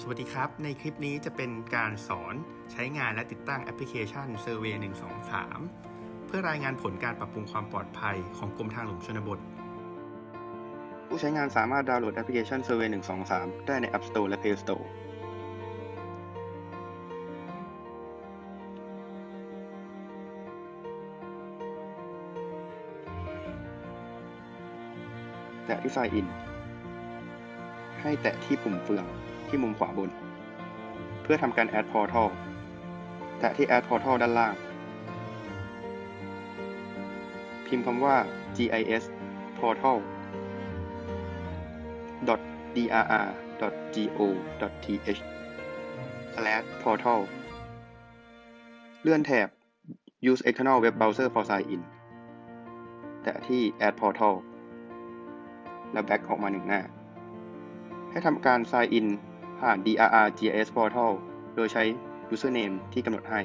สวัสดีครับ ในคลิปนี้จะเป็นการสอนใช้งานและติดตั้งแอปพลิเคชัน Survey 123 เพื่อรายงานผลการปรับปรุงความปลอดภัยของกรมทางหลวงชนบท ผู้ใช้งานสามารถดาวน์โหลดแอปพลิเคชัน Survey 123 ได้ใน App Store และ Play Store แตะที่ Sign In ให้แตะที่ปุ่มเฟือง ที่มุมขวาบน เพื่อทำการ Add Portal แตะที่ Add Portal ด้านล่าง พิมพ์คำว่า gis portal drr go th slash portal เลื่อนแถบ use external web browser for sign in แตะที่ add portal แล้ว back ออกมาหนึ่งหน้า ให้ทำการ sign in ผ่าน DRR GIS Portal โดยใช้ username ที่กำหนดให้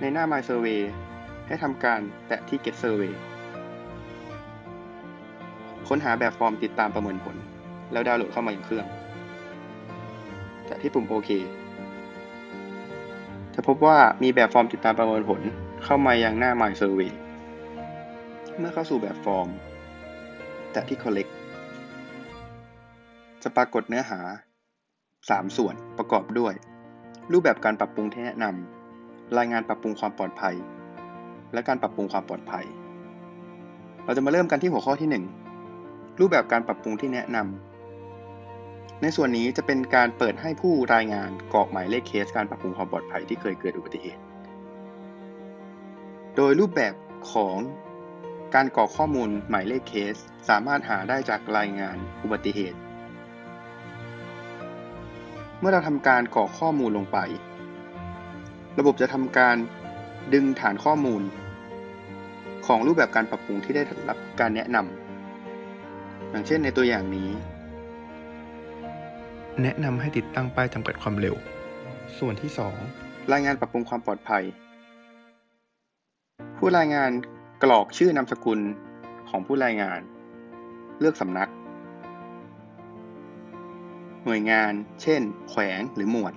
ในหน้า My Survey ให้ทำการแตะที่ Get Survey ค้นหาแบบฟอร์มติดตามประเมินผล แล้วดาวน์โหลดเข้ามาอย่างเครื่อง แตะที่ปุ่มโอเค จะพบว่ามีแบบฟอร์มติดตามประเมินผลเข้ามายังหน้า My Survey เมื่อเข้าสู่แบบฟอร์ม แตะที่ Collect จะปรากฏเนื้อหา 3 ส่วนประกอบด้วย รูปแบบการปรับปรุงที่แนะนำรายงานปรับปรุงความปลอดภัย และการปรับปรุงความปลอดภัย เราจะมาเริ่มกันที่หัวข้อที่ 1 รูปแบบการปรับปรุงที่แนะนำ ในส่วนนี้จะเป็นการเปิดให้ผู้รายงานกรอกหมายเลขเคสการปรับปรุงความปลอดภัยที่เคยเกิดอุบัติเหตุ โดยรูปแบบของการกรอกข้อมูลหมายเลขเคส สามารถหาได้จากรายงานอุบัติเหตุ เมื่อเราทำการกรอกข้อมูลลงไป ระบบจะทำการดึงฐานข้อมูล ของรูปแบบการปรับปรุงที่ได้รับการแนะนำอย่างเช่นในตัวอย่างนี้ แนะนำให้ติดตั้งป้ายจำกัดความเร็ว ส่วนที่ 2 รายงานปรับปรุงความปลอดภัย ผู้รายงานกรอกชื่อนามสกุลของผู้รายงาน เลือกสำนัก หน่วยงาน เช่น แขวงหรือหมวด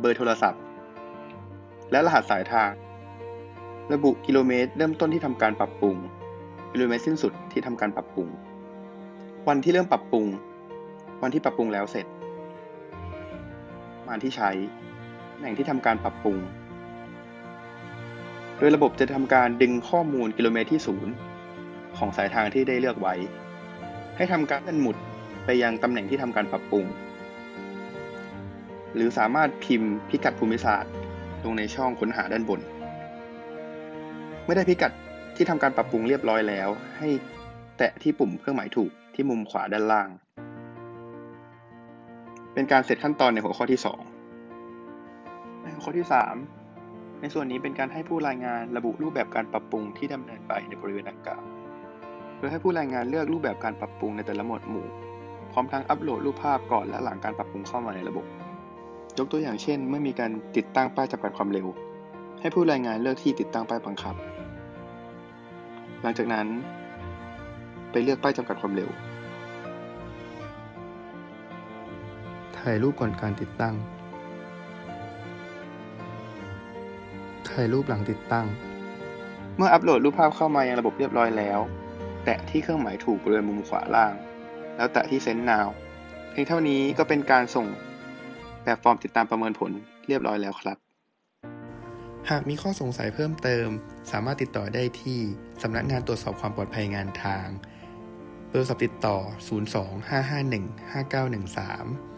เบอร์โทรศัพท์ และรหัสสายทาง ระบุกิโลเมตร เริ่มต้นที่ทำการปรับปรุง กิโลเมตรสิ้นสุดที่ทำการปรับปรุง วันที่เริ่มปรับปรุง วันที่ปรับปรุงแล้วเสร็จ มานที่ใช้ แหล่งที่ทำการปรับปรุง โดยระบบจะทำการดึงข้อมูลกิโลเมตรที่ศูนย์ของสายทางที่ได้เลือกไว้ ให้ทำการเลื่อนหมุดไปยังตำแหน่งที่ทำการปรับปรุง หรือสามารถพิมพ์พิกัดภูมิศาสตร์ ลงในช่องค้นหาด้านบน เมื่อได้พิกัดที่ทำการปรับปรุงเรียบร้อยแล้ว ให้แตะที่ปุ่มเครื่องหมายถูกที่มุมขวาด้านล่าง เป็นการเสร็จขั้นตอนในหัวข้อที่ 2 ในหัวข้อที่ 3 ในส่วนนี้เป็นการให้ผู้รายงานระบุรูปแบบการปรับปรุงที่ดำเนินไปในบริเวณดังกล่าว โดยให้ผู้รายงานเลือกรูปแบบการปรับปรุงในแต่ละหมวดหมู่ พร้อมทั้งอัปโหลดรูปภาพก่อนและหลังการปรับปรุงเข้ามาในระบบ ยกตัวอย่างเช่น เมื่อมีการติดตั้งป้ายจำกัดความเร็ว ให้ผู้รายงานเลือกที่ติดตั้งป้ายบังคับ หลังจากนั้น ไปเลือกป้ายจำกัดความเร็ว ถ่ายรูปก่อนการติดตั้ง ถ่ายรูปหลังติดตั้ง เมื่ออัปโหลดรูปภาพเข้ามายังระบบเรียบร้อยแล้ว แตะที่เครื่องหมายถูกบริเวณมุมขวาล่าง แล้วแตะที่ Send Now เพียงเท่านี้ก็เป็นการส่งแบบฟอร์มติดตามประเมินผลเรียบร้อยแล้วครับ หากมีข้อสงสัยเพิ่มเติม สามารถติดต่อได้ที่สำนักงานตรวจสอบความปลอดภัยงานทาง เบอร์โทรศัพท์ติดต่อ 025515913